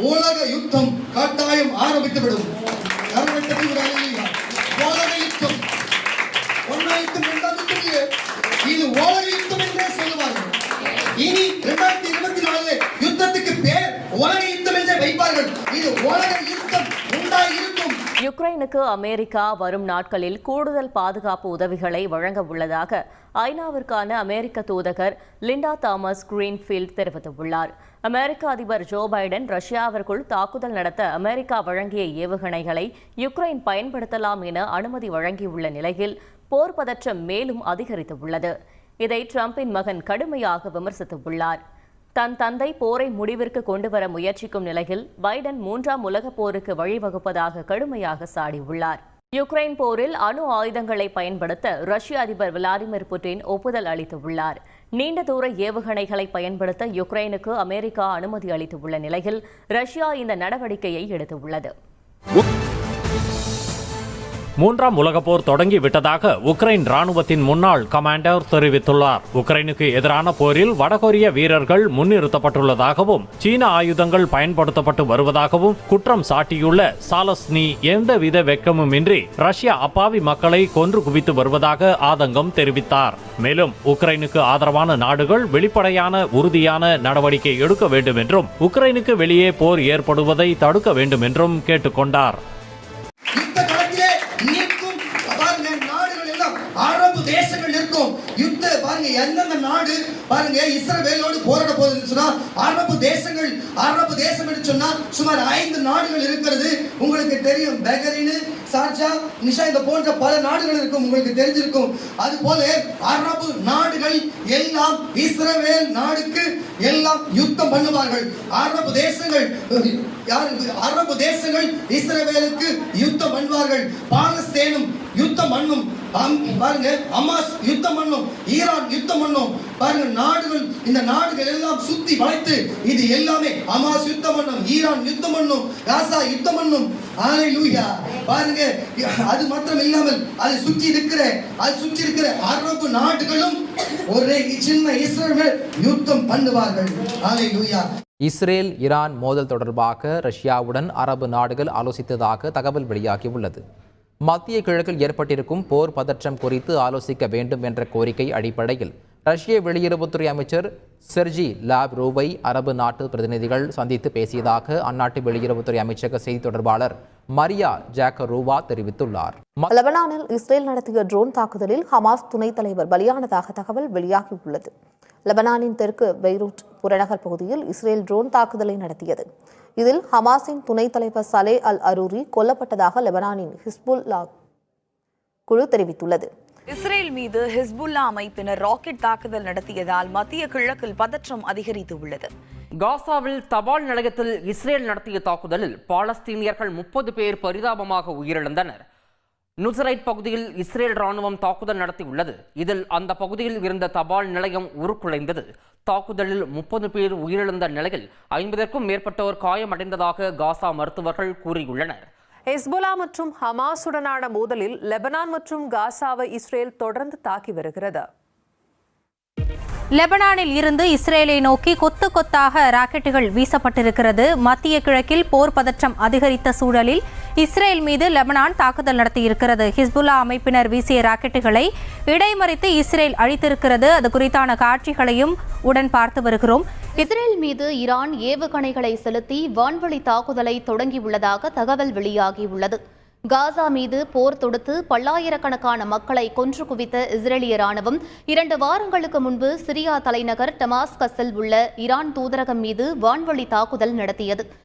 உலக யுத்தம் கட்டாயம் ஆரம்பித்துவிடும். விடும் உலக யுத்தம். யுத்தம் இது உலக யுத்தம் என்றே சொல்லுவார்கள். இனி இரண்டாயிரத்தி இருபத்தி நாலு யுத்தத்துக்கு பேர் உலக யுத்தம் என்றே வைப்பார்கள். இது உலக யுத்தம். யுக்ரைனுக்கு அமெரிக்கா வரும் நாட்களில் கூடுதல் பாதுகாப்பு உதவிகளை வழங்க உள்ளதாக ஐநாவிற்கான அமெரிக்க தூதகர் லிண்டா தாமஸ் கிரீன்ஃபீல்ட் தெரிவித்துள்ளார். அமெரிக்க அதிபர் ஜோ பைடன் ரஷ்யாவிற்குள் தாக்குதல் நடத்த அமெரிக்கா வழங்கிய ஏவுகணைகளை யுக்ரைன் பயன்படுத்தலாம் என அனுமதி வழங்கியுள்ள நிலையில் போர் பதற்றம் மேலும் அதிகரித்துள்ளது. இதை டிரம்பின் மகன் கடுமையாக விமர்சித்துள்ளார். தன் தந்தை போரை முடிவிற்கு கொண்டுவர முயற்சிக்கும் நிலையில் பைடன் மூன்றாம் உலகப் போருக்கு வழிவகுப்பதாக கடுமையாக சாடியுள்ளார். யுக்ரைன் போரில் அணு ஆயுதங்களை பயன்படுத்த ரஷ்ய அதிபர் விளாடிமிர் புட்டின் ஒப்புதல் அளித்துள்ளார். நீண்ட தூர ஏவுகணைகளை பயன்படுத்த யுக்ரைனுக்கு அமெரிக்கா அனுமதி அளித்துள்ள நிலையில் ரஷ்யா இந்த நடவடிக்கையை எடுத்துள்ளது. மூன்றாம் உலக போர் தொடங்கி விட்டதாக உக்ரைன் ராணுவத்தின் முன்னாள் கமாண்டர் தெரிவித்துள்ளார். உக்ரைனுக்கு எதிரான போரில் வடகொரிய வீரர்கள் முன்னிறுத்தப்பட்டுள்ளதாகவும் சீன ஆயுதங்கள் பயன்படுத்தப்பட்டு வருவதாகவும் குற்றம் சாட்டியுள்ள சாலஸ்னி எந்தவித வெட்கமுமின்றி ரஷ்யா அப்பாவி மக்களை கொன்று குவித்து வருவதாக ஆதங்கம் தெரிவித்தார். மேலும் உக்ரைனுக்கு ஆதரவான நாடுகள் வெளிப்படையான உறுதியான நடவடிக்கை எடுக்க வேண்டும் என்றும் உக்ரைனுக்கு வெளியே போர் ஏற்படுவதை தடுக்க வேண்டும் என்றும் கேட்டுக்கொண்டார். பாருங்க எந்தெந்த நாடு பாருங்க இஸ்ரவேலோடு போராட போகுதுன்னு சொன்னா அரபு தேசங்கள் அரபு தேசம் என்று சொன்னா சுமார் ஐந்து நாடுகள் இருக்கிறது. உங்களுக்கு தெரியும் பெகரின் சார்ஜா நிஷா இந்த போன்ற பல நாடுகள் இருக்கும் உங்களுக்கு தெரிஞ்சிருக்கும். அது போல அரபு நாடுகள் எல்லாம் இஸ்ரவேல் நாடுக்கு எல்லாம் யுத்தம் பண்ணுவார்கள். அரபு தேசங்கள் யார் அரபு தேசங்கள் இஸ்ரவேலுக்கு யுத்தம் பண்ணுவார்கள். பாலஸ்தீனும் யுத்தம் பண்ணும் பாருங்க அமாஸ் யுத்தம் பண்ணும் ஈரான் யுத்தம் பண்ணும் பாருங்க நாடுகள் இந்த நாடுகள் எல்லாம் சுத்தி வளைத்து இது எல்லாமே அமாஸ் யுத்தம் பண்ணும் ஈரான் யுத்தம் பண்ணும் காசா யுத்தம் பண்ணும் ஹalleluya. பாருங்க அது மாத்திரம் இல்லாமல் அது சுற்றி இருக்கிற அது சுற்றி இருக்கிற அரபு நாடுகளும் ஒரே சின்ன இஸ்ரேல் யுத்தம் பண்ணுவார்கள். ஹalleluya. இஸ்ரேல் ஈரான் மோதல் தொடர்பாக ரஷ்யாவுடன் அரபு நாடுகள் ஆலோசித்ததாக தகவல் வெளியாகி உள்ளது. மத்திய கிழக்கில் ஏற்பட்டிருக்கும் போர் பதற்றம் குறித்து ஆலோசிக்க வேண்டும் என்ற கோரிக்கை அடிப்படையில் ரஷ்ய வெளியுறவுத்துறை அமைச்சர் செர்ஜி லாவ்ரோவை அரபு நாட்டு பிரதிநிதிகள் சந்தித்து பேசியதாக அந்நாட்டு வெளியுறவுத்துறை அமைச்சக செய்தி தொடர்பாளர் மரியா ஜாக்கரோவா தெரிவித்துள்ளார். லெபனானில் இஸ்ரேல் நடத்திய ட்ரோன் தாக்குதலில் ஹமாஸ் துணைத் தலைவர் பலியானதாக தகவல் வெளியாகியுள்ளது. லெபனானின் தெற்கு பெய்ரூட் புறநகர் பகுதியில் இஸ்ரேல் ட்ரோன் தாக்குதலை நடத்தியது. இதில் ஹமாஸின் துணைத் தலைவர் சலே அல் அரூரி கொல்லப்பட்டதாக லெபனானின் ஹிஸ்புல்லா குழு தெரிவித்துள்ளது. இஸ்ரேல் மீது ஹிஸ்புல்லா அமைப்பினர் ராக்கெட் தாக்குதல் நடத்தியதால் மத்திய கிழக்கில் பதற்றம் அதிகரித்து உள்ளது. காசாவில் தபால் நிலையத்தில் இஸ்ரேல் நடத்திய தாக்குதலில் பாலஸ்தீனியர்கள் முப்பது பேர் பரிதாபமாக உயிரிழந்தனர். நுசரைட் பகுதியில் இஸ்ரேல் ராணுவம் தாக்குதல் நடத்தியுள்ளது. இதில் அந்த பகுதியில் இருந்த தபால் நிலையம் உருக்குலைந்தது. தாக்குதலில் முப்பது பேர் உயிரிழந்த நிலையில் ஐம்பதற்கும் மேற்பட்டோர் காயமடைந்ததாக காசா மருத்துவர்கள் கூறியுள்ளனர். ஹெஸ்புலா மற்றும் ஹமாஸுடனான மோதலில் லெபனான் மற்றும் காசாவை இஸ்ரேல் தொடர்ந்து தாக்கி வருகிறது. லெபனானில் இருந்து இஸ்ரேலை நோக்கி கொத்து கொத்தாக ராக்கெட்டுகள் வீசப்பட்டிருக்கிறது. மத்திய கிழக்கில் போர் பதற்றம் அதிகரித்த சூழலில் இஸ்ரேல் மீது லெபனான் தாக்குதல் நடத்தியிருக்கிறது. ஹிஸ்புல்லா அமைப்பினர் வீசிய ராக்கெட்டுகளை இடைமறித்து இஸ்ரேல் அழித்திருக்கிறது. அது குறித்தான காட்சிகளையும் உடன் பார்த்து வருகிறோம். இஸ்ரேல் மீது ஈரான் ஏவுகணைகளை செலுத்தி வான்வழி தாக்குதலை தொடங்கியுள்ளதாக தகவல் வெளியாகியுள்ளது. காசா மீது போர் தொடுத்து பல்லாயிரக்கணக்கான மக்களை கொன்று குவித்த இஸ்ரேலிய ராணுவம் இரண்டு வாரங்களுக்கு முன்பு சிரியா தலைநகர் டமாஸ்கஸில் உள்ள ஈரான் தூதரகம் மீது வான்வழி தாக்குதல் நடத்தியது.